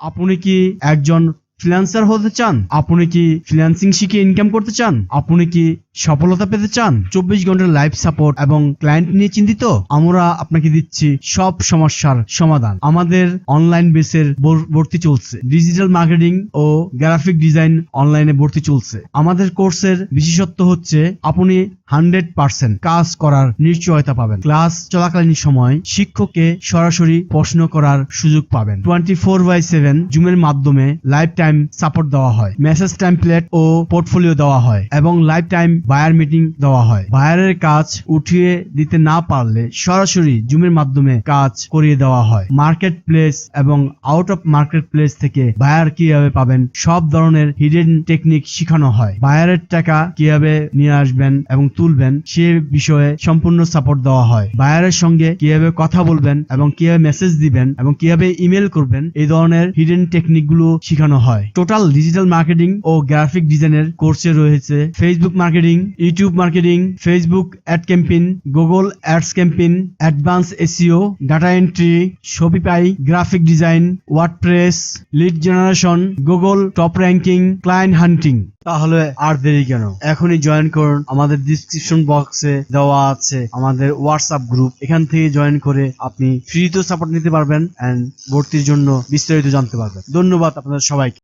আপনি কি একজন ফ্রিল্যান্সার হতে চান? আপনি কি ফ্রিল্যান্সিং শিখে ইনকাম করতে চান? আপনি কি সফলতা পেতে চান? চব্বিশ ঘণ্টার লাইফ সাপোর্ট এবং ক্লায়েন্ট নিয়ে চিন্তিত? আমরা আপনাকে দিচ্ছি সব সমস্যার সমাধান। আমাদের অনলাইন বেসের ভর্তি চলছে। ডিজিটাল মার্কেটিং ও গ্রাফিক ডিজাইন অনলাইনে ভর্তি চলছে। আমাদের কোর্সের বিশেষত্ব হচ্ছে আপনি হান্ড্রেড পার্সেন্ট কাজ করার নিশ্চয়তা পাবেন। ক্লাস চলাকালীন সময় শিক্ষককে সরাসরি প্রশ্ন করার সুযোগ পাবেন। টোয়েন্টি ফোর বাই সেভেন জুমের মাধ্যমে লাইফ টাইম সাপোর্ট দেওয়া হয় মেসেজ টেমপ্লেট ও পোর্টফোলিও দেওয়া হয় এবং লাইফ টাইম বায়ার মিটিং দেওয়া হয়। বায়ারের কাজ উঠিয়ে দিতে না পারলে সরাসরি জুমের মাধ্যমে কাজ করিয়ে দেওয়া হয়। মার্কেট প্লেস এবং আউট অফ মার্কেট প্লেস থেকে বায়ার কীভাবে পাবেন, সব ধরনের হিডেন টেকনিক শেখানো হয়। বায়ারের টাকা কীভাবে নিয়ে আসবেন এবং তুলবেন, সে বিষয়ে সম্পূর্ণ সাপোর্ট দেওয়া হয়। বায়ারের সঙ্গে কীভাবে কথা বলবেন এবং কীভাবে মেসেজ দিবেন এবং কীভাবে ইমেল করবেন, এই ধরনের হিডেন টেকনিকগুলো শেখানো হয়। টোটাল ডিজিটাল মার্কেটিং ও গ্রাফিক ডিজাইনের কোর্সে রয়েছে। Facebook marketing YouTube marketing Facebook ad campaign Google ads campaign advance SEO data entry Shopify graphic design WordPress lead generation Google top ranking client hunting তাহলে আর দেরি কেন? এখনই জয়েন করুন। আমাদের ডিসক্রিপশন বক্সে দেওয়া আছে আমাদের হোয়াটসঅ্যাপ গ্রুপ এখান থেকে জয়েন করে আপনি ফ্রিতেও সাপোর্ট নিতে পারবেন এন্ড ভর্তির জন্য বিস্তারিত জানতে পারবেন। ধন্যবাদ আপনাদের সবাইকে।